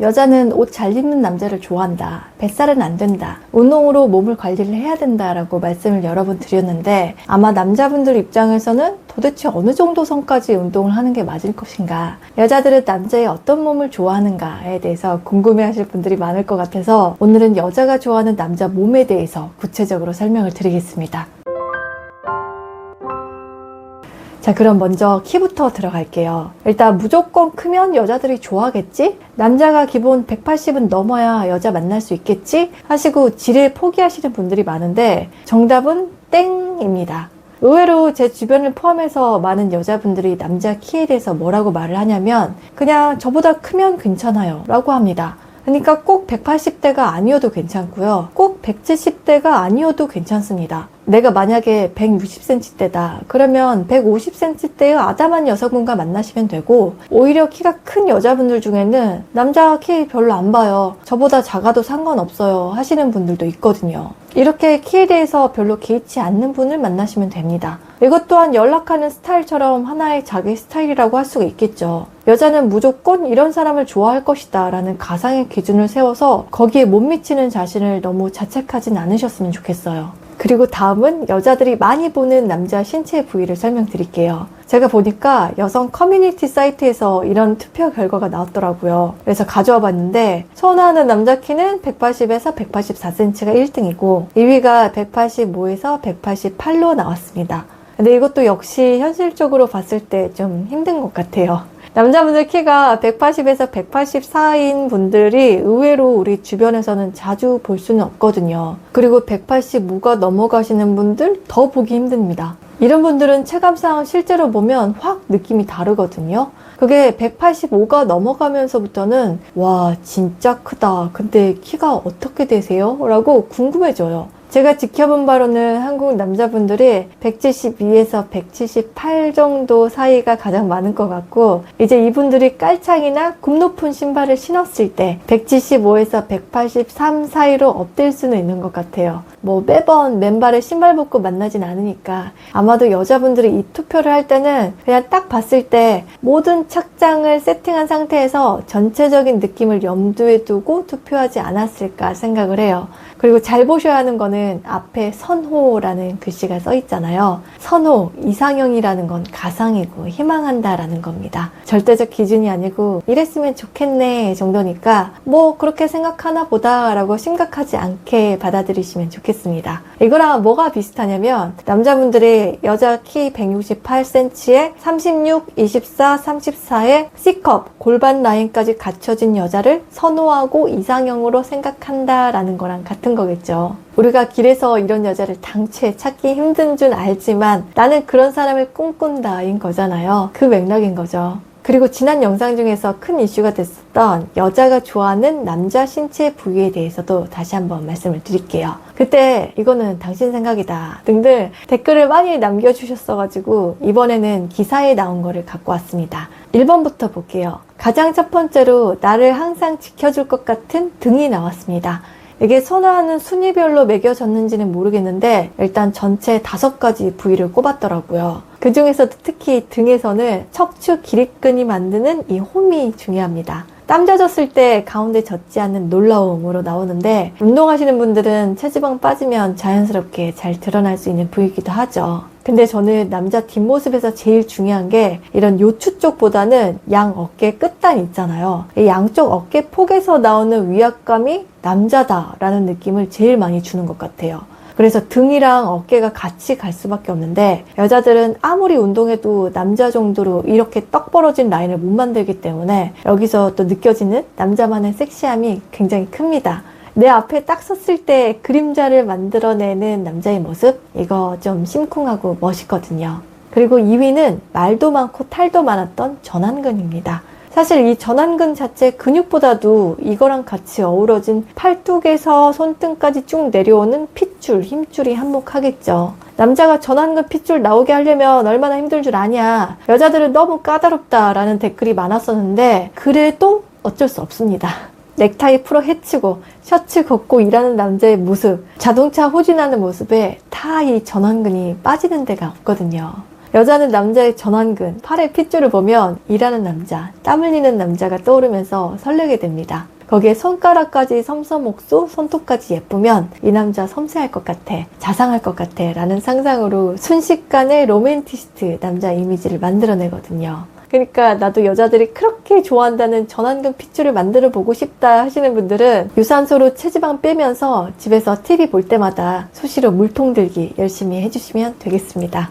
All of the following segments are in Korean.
여자는 옷 잘 입는 남자를 좋아한다. 뱃살은 안 된다. 운동으로 몸을 관리를 해야 된다라고 말씀을 여러 번 드렸는데 아마 남자분들 입장에서는 도대체 어느 정도 선까지 운동을 하는 게 맞을 것인가. 여자들은 남자의 어떤 몸을 좋아하는가에 대해서 궁금해 하실 분들이 많을 것 같아서 오늘은 여자가 좋아하는 남자 몸에 대해서 구체적으로 설명을 드리겠습니다. 자, 그럼 먼저 키부터 들어갈게요. 일단 무조건 크면 여자들이 좋아하겠지? 남자가 기본 180은 넘어야 여자 만날 수 있겠지? 하시고 지레 포기하시는 분들이 많은데 정답은 땡입니다. 의외로 제 주변을 포함해서 많은 여자분들이 남자 키에 대해서 뭐라고 말을 하냐면 그냥 저보다 크면 괜찮아요 라고 합니다. 그러니까 꼭 180대가 아니어도 괜찮고요. 꼭 170대가 아니어도 괜찮습니다. 내가 만약에 160cm대다. 그러면 150cm대의 아담한 여성분과 만나시면 되고, 오히려 키가 큰 여자분들 중에는 남자 키 별로 안 봐요. 저보다 작아도 상관없어요. 하시는 분들도 있거든요. 이렇게 키에 대해서 별로 개의치 않는 분을 만나시면 됩니다. 이것 또한 연락하는 스타일처럼 하나의 자기 스타일이라고 할 수가 있겠죠. 여자는 무조건 이런 사람을 좋아할 것이다 라는 가상의 기준을 세워서 거기에 못 미치는 자신을 너무 자책하진 않으셨으면 좋겠어요. 그리고 다음은 여자들이 많이 보는 남자 신체 부위를 설명드릴게요. 제가 보니까 여성 커뮤니티 사이트에서 이런 투표 결과가 나왔더라고요. 그래서 가져와 봤는데 선호하는 남자 키는 180에서 184cm가 1등이고 2위가 185에서 188로 나왔습니다. 근데 이것도 역시 현실적으로 봤을 때 좀 힘든 것 같아요. 남자분들 키가 180에서 184인 분들이 의외로 우리 주변에서는 자주 볼 수는 없거든요. 그리고 185가 넘어가시는 분들 더 보기 힘듭니다. 이런 분들은 체감상 실제로 보면 확 느낌이 다르거든요. 그게 185가 넘어가면서부터는 와 진짜 크다. 근데 키가 어떻게 되세요? 라고 궁금해져요. 제가 지켜본 바로는 한국 남자분들이 172에서 178 정도 사이가 가장 많은 것 같고 이제 이분들이 깔창이나 굽 높은 신발을 신었을 때 175에서 183 사이로 업될 수는 있는 것 같아요. 뭐 매번 맨발에 신발 벗고 만나진 않으니까 아마도 여자분들이 이 투표를 할 때는 그냥 딱 봤을 때 모든 착장을 세팅한 상태에서 전체적인 느낌을 염두에 두고 투표하지 않았을까 생각을 해요. 그리고 잘 보셔야 하는 거는 앞에 선호라는 글씨가 써 있잖아요. 선호, 이상형이라는 건 가상이고 희망한다라는 겁니다. 절대적 기준이 아니고 이랬으면 좋겠네 정도니까 뭐 그렇게 생각하나 보다라고 심각하지 않게 받아들이시면 좋겠습니다. 이거랑 뭐가 비슷하냐면 남자분들이 여자 키 168cm에 36, 24, 34의 C컵 골반 라인까지 갖춰진 여자를 선호하고 이상형으로 생각한다라는 거랑 같은 거겠죠. 우리가 길에서 이런 여자를 당최 찾기 힘든 줄 알지만 나는 그런 사람을 꿈꾼다인 거잖아요. 그 맥락인 거죠. 그리고 지난 영상 중에서 큰 이슈가 됐었던 여자가 좋아하는 남자 신체 부위에 대해서도 다시 한번 말씀을 드릴게요. 그때 이거는 당신 생각이다 등등 댓글을 많이 남겨주셨어가지고 이번에는 기사에 나온 거를 갖고 왔습니다. 1번부터 볼게요. 가장 첫 번째로 나를 항상 지켜줄 것 같은 등이 나왔습니다. 이게 선호하는 순위별로 매겨졌는지는 모르겠는데 일단 전체 다섯 가지 부위를 꼽았더라고요. 그 중에서도 특히 등에서는 척추 기립근이 만드는 이 홈이 중요합니다. 땀 젖었을 때 가운데 젖지 않는 놀라움으로 나오는데 운동하시는 분들은 체지방 빠지면 자연스럽게 잘 드러날 수 있는 부위이기도 하죠. 근데 저는 남자 뒷모습에서 제일 중요한 게 이런 요추 쪽보다는 양 어깨 끝단 있잖아요. 이 양쪽 어깨 폭에서 나오는 위압감이 남자다라는 느낌을 제일 많이 주는 것 같아요. 그래서 등이랑 어깨가 같이 갈 수밖에 없는데 여자들은 아무리 운동해도 남자 정도로 이렇게 떡 벌어진 라인을 못 만들기 때문에 여기서 또 느껴지는 남자만의 섹시함이 굉장히 큽니다. 내 앞에 딱 섰을 때 그림자를 만들어내는 남자의 모습 이거 좀 심쿵하고 멋있거든요. 그리고 2위는 말도 많고 탈도 많았던 전완근입니다. 사실 이 전완근 자체 근육보다도 이거랑 같이 어우러진 팔뚝에서 손등까지 쭉 내려오는 핏줄, 힘줄이 한몫하겠죠. 남자가 전완근 핏줄 나오게 하려면 얼마나 힘들 줄 아냐. 여자들은 너무 까다롭다라는 댓글이 많았었는데 그래도 어쩔 수 없습니다. 넥타이 풀어 헤치고 셔츠 걷고 일하는 남자의 모습, 자동차 후진하는 모습에 다 이 전완근이 빠지는 데가 없거든요. 여자는 남자의 전완근, 팔의 핏줄을 보면 일하는 남자, 땀 흘리는 남자가 떠오르면서 설레게 됩니다. 거기에 손가락까지 섬섬옥수, 손톱까지 예쁘면 이 남자 섬세할 것 같아, 자상할 것 같아 라는 상상으로 순식간에 로맨티스트 남자 이미지를 만들어내거든요. 그러니까 나도 여자들이 그렇게 좋아한다는 전완근 핏줄을 만들어 보고 싶다 하시는 분들은 유산소로 체지방 빼면서 집에서 TV 볼 때마다 수시로 물통 들기 열심히 해주시면 되겠습니다.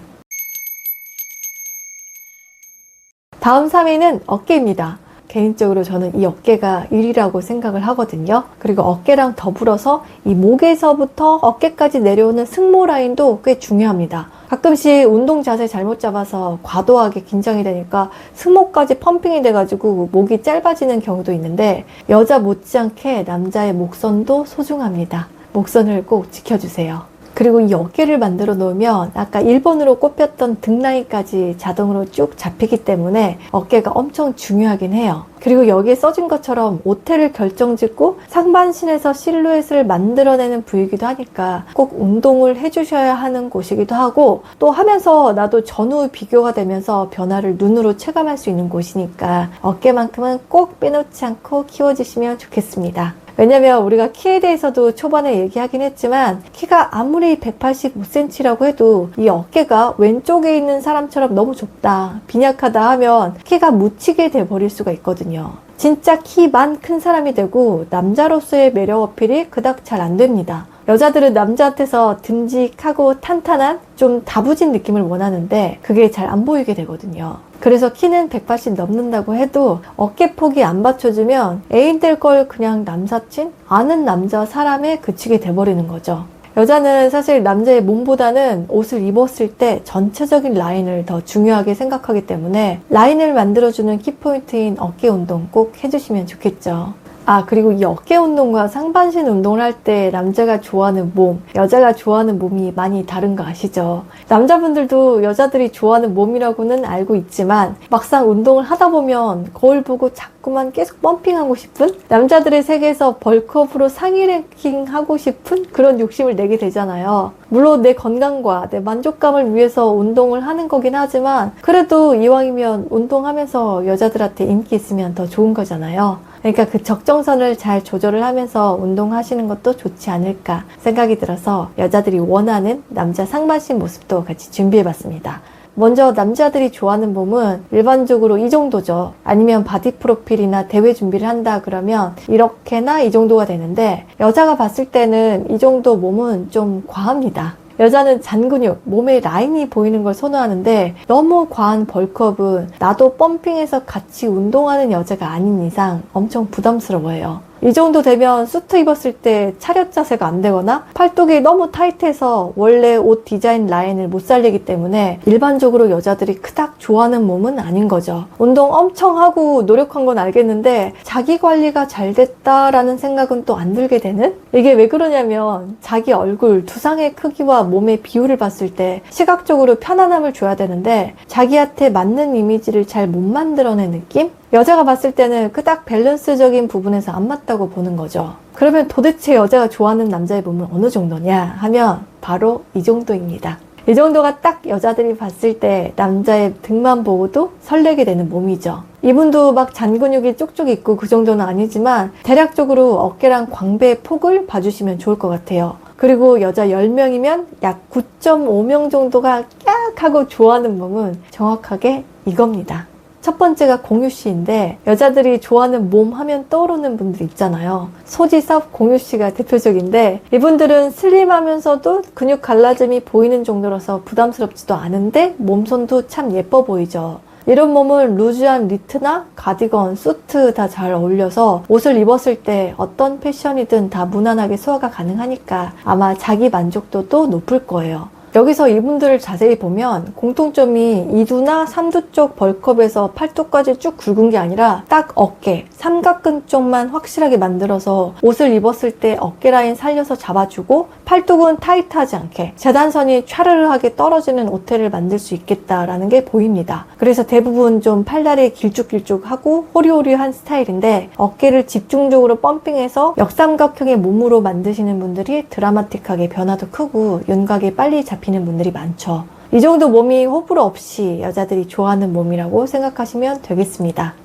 다음 3위는 어깨입니다. 개인적으로 저는 이 어깨가 1위라고 생각을 하거든요. 그리고 어깨랑 더불어서 이 목에서부터 어깨까지 내려오는 승모 라인도 꽤 중요합니다. 가끔씩 운동 자세 잘못 잡아서 과도하게 긴장이 되니까 승모까지 펌핑이 돼가지고 목이 짧아지는 경우도 있는데 여자 못지않게 남자의 목선도 소중합니다. 목선을 꼭 지켜주세요. 그리고 이 어깨를 만들어 놓으면 아까 1번으로 꼽혔던 등 라인까지 자동으로 쭉 잡히기 때문에 어깨가 엄청 중요하긴 해요. 그리고 여기에 써진 것처럼 오태를 결정짓고 상반신에서 실루엣을 만들어내는 부위이기도 하니까 꼭 운동을 해주셔야 하는 곳이기도 하고 또 하면서 나도 전후 비교가 되면서 변화를 눈으로 체감할 수 있는 곳이니까 어깨만큼은 꼭 빼놓지 않고 키워주시면 좋겠습니다. 왜냐면 우리가 키에 대해서도 초반에 얘기하긴 했지만 키가 아무리 185cm라고 해도 이 어깨가 왼쪽에 있는 사람처럼 너무 좁다, 빈약하다 하면 키가 묻히게 돼 버릴 수가 있거든요. 진짜 키만 큰 사람이 되고 남자로서의 매력 어필이 그닥 잘 안 됩니다. 여자들은 남자한테서 듬직하고 탄탄한 좀 다부진 느낌을 원하는데 그게 잘 안 보이게 되거든요. 그래서 키는 180 넘는다고 해도 어깨 폭이 안 받쳐주면 애인 될 걸 그냥 남사친 아는 남자 사람에 그치게 돼버리는 거죠. 여자는 사실 남자의 몸보다는 옷을 입었을 때 전체적인 라인을 더 중요하게 생각하기 때문에 라인을 만들어주는 키포인트인 어깨 운동 꼭 해주시면 좋겠죠. 아, 그리고 이 어깨 운동과 상반신 운동을 할 때 남자가 좋아하는 몸, 여자가 좋아하는 몸이 많이 다른 거 아시죠? 남자분들도 여자들이 좋아하는 몸이라고는 알고 있지만 막상 운동을 하다 보면 거울 보고 자꾸 만 계속 펌핑하고 싶은 남자들의 세계에서 벌크업으로 상위 랭킹 하고 싶은 그런 욕심을 내게 되잖아요. 물론 내 건강과 내 만족감을 위해서 운동을 하는 거긴 하지만 그래도 이왕이면 운동하면서 여자들한테 인기 있으면 더 좋은 거잖아요. 그러니까 그 적정선을 잘 조절을 하면서 운동하시는 것도 좋지 않을까 생각이 들어서 여자들이 원하는 남자 상반신 모습도 같이 준비해 봤습니다. 먼저 남자들이 좋아하는 몸은 일반적으로 이 정도죠. 아니면 바디 프로필이나 대회 준비를 한다 그러면 이렇게나 이 정도가 되는데 여자가 봤을 때는 이 정도 몸은 좀 과합니다. 여자는 잔근육, 몸의 라인이 보이는 걸 선호하는데 너무 과한 벌크업은 나도 펌핑해서 같이 운동하는 여자가 아닌 이상 엄청 부담스러워해요. 이 정도 되면 수트 입었을 때 차렷 자세가 안 되거나 팔뚝이 너무 타이트해서 원래 옷 디자인 라인을 못 살리기 때문에 일반적으로 여자들이 그닥 좋아하는 몸은 아닌 거죠. 운동 엄청 하고 노력한 건 알겠는데 자기 관리가 잘 됐다라는 생각은 또 안 들게 되는? 이게 왜 그러냐면 자기 얼굴, 두상의 크기와 몸의 비율을 봤을 때 시각적으로 편안함을 줘야 되는데 자기한테 맞는 이미지를 잘 못 만들어낸 느낌? 여자가 봤을 때는 그닥 밸런스적인 부분에서 안 맞다고 보는 거죠. 그러면 도대체 여자가 좋아하는 남자의 몸은 어느 정도냐 하면 바로 이 정도입니다. 이 정도가 딱 여자들이 봤을 때 남자의 등만 보고도 설레게 되는 몸이죠. 이분도 막 잔근육이 쭉쭉 있고 그 정도는 아니지만 대략적으로 어깨랑 광배의 폭을 봐주시면 좋을 것 같아요. 그리고 여자 10명이면 약 9.5명 정도가 깍 하고 좋아하는 몸은 정확하게 이겁니다. 첫 번째가 공유 씨인데 여자들이 좋아하는 몸 하면 떠오르는 분들 있잖아요. 소지섭 공유 씨가 대표적인데 이분들은 슬림하면서도 근육 갈라짐이 보이는 정도라서 부담스럽지도 않은데 몸선도 참 예뻐 보이죠. 이런 몸을 루즈한 니트나 가디건, 수트 다 잘 어울려서 옷을 입었을 때 어떤 패션이든 다 무난하게 소화가 가능하니까 아마 자기 만족도도 높을 거예요. 여기서 이분들을 자세히 보면 공통점이 이두나 삼두 쪽 벌크업에서 팔뚝까지 쭉 굵은 게 아니라 딱 어깨, 삼각근 쪽만 확실하게 만들어서 옷을 입었을 때 어깨 라인 살려서 잡아주고 팔뚝은 타이트하지 않게 재단선이 촤르르하게 떨어지는 오태를 만들 수 있겠다라는 게 보입니다. 그래서 대부분 좀 팔다리 길쭉길쭉하고 호리호리한 스타일인데 어깨를 집중적으로 펌핑해서 역삼각형의 몸으로 만드시는 분들이 드라마틱하게 변화도 크고 윤곽이 빨리 잡 히는 분들이 많죠. 이 정도 몸이 호불호 없이 여자들이 좋아하는 몸이라고 생각하시면 되겠습니다.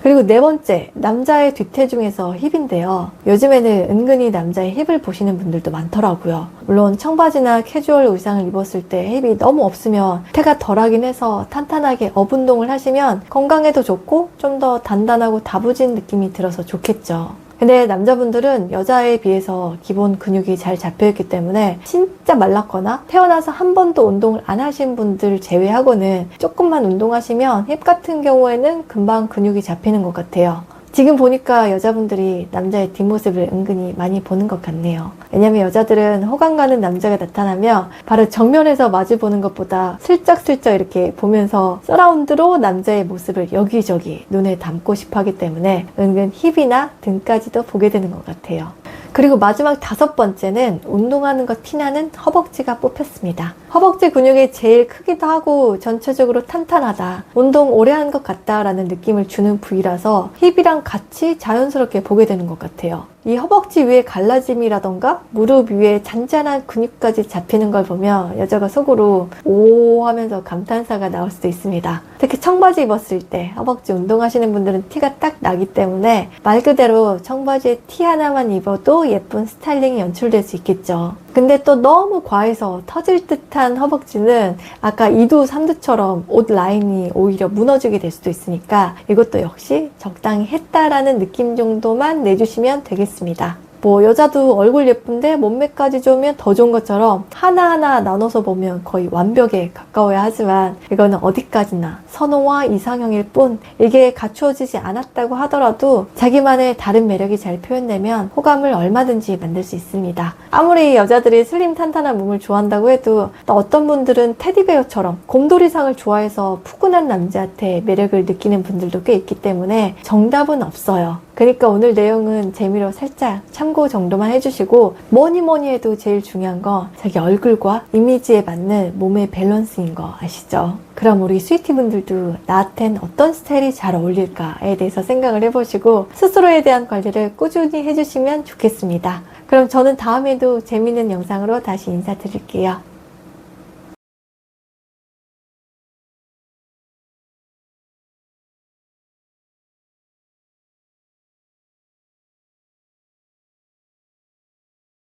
그리고 네 번째, 남자의 뒤태 중에서 힙인데요. 요즘에는 은근히 남자의 힙을 보시는 분들도 많더라고요. 물론 청바지나 캐주얼 의상을 입었을 때 힙이 너무 없으면 태가 덜하긴 해서 탄탄하게 업 운동을 하시면 건강에도 좋고 좀 더 단단하고 다부진 느낌이 들어서 좋겠죠. 근데 남자분들은 여자에 비해서 기본 근육이 잘 잡혀있기 때문에 진짜 말랐거나 태어나서 한 번도 운동을 안 하신 분들 제외하고는 조금만 운동하시면 힙 같은 경우에는 금방 근육이 잡히는 것 같아요. 지금 보니까 여자분들이 남자의 뒷모습을 은근히 많이 보는 것 같네요. 왜냐면 여자들은 호감 가는 남자가 나타나면 바로 정면에서 마주 보는 것보다 슬쩍슬쩍 이렇게 보면서 서라운드로 남자의 모습을 여기저기 눈에 담고 싶어 하기 때문에 은근 힙이나 등까지도 보게 되는 것 같아요. 그리고 마지막 다섯 번째는 운동하는 것 티나는 허벅지가 뽑혔습니다. 허벅지 근육이 제일 크기도 하고 전체적으로 탄탄하다. 운동 오래 한 것 같다라는 느낌을 주는 부위라서 힙이랑 같이 자연스럽게 보게 되는 것 같아요. 이 허벅지 위에 갈라짐이라던가 무릎 위에 잔잔한 근육까지 잡히는 걸 보면 여자가 속으로 오 하면서 감탄사가 나올 수도 있습니다. 특히 청바지 입었을 때 허벅지 운동하시는 분들은 티가 딱 나기 때문에 말 그대로 청바지에 티 하나만 입어도 예쁜 스타일링이 연출될 수 있겠죠. 근데 또 너무 과해서 터질 듯한 허벅지는 아까 2두, 3두처럼 옷 라인이 오히려 무너지게 될 수도 있으니까 이것도 역시 적당히 했다라는 느낌 정도만 내주시면 되겠습니다. 뭐 여자도 얼굴 예쁜데 몸매까지 좋으면 더 좋은 것처럼 하나하나 나눠서 보면 거의 완벽에 가까워야 하지만 이거는 어디까지나 선호와 이상형일 뿐 이게 갖추어지지 않았다고 하더라도 자기만의 다른 매력이 잘 표현되면 호감을 얼마든지 만들 수 있습니다. 아무리 여자들이 슬림 탄탄한 몸을 좋아한다고 해도 또 어떤 분들은 테디베어처럼 곰돌이상을 좋아해서 푸근한 남자한테 매력을 느끼는 분들도 꽤 있기 때문에 정답은 없어요. 그러니까 오늘 내용은 재미로 살짝 참고 정도만 해주시고 뭐니 뭐니 해도 제일 중요한 건 자기 얼굴과 이미지에 맞는 몸의 밸런스인 거 아시죠? 그럼 우리 스위티 분들도 나한텐 어떤 스타일이 잘 어울릴까에 대해서 생각을 해보시고 스스로에 대한 관리를 꾸준히 해주시면 좋겠습니다. 그럼 저는 다음에도 재밌는 영상으로 다시 인사드릴게요.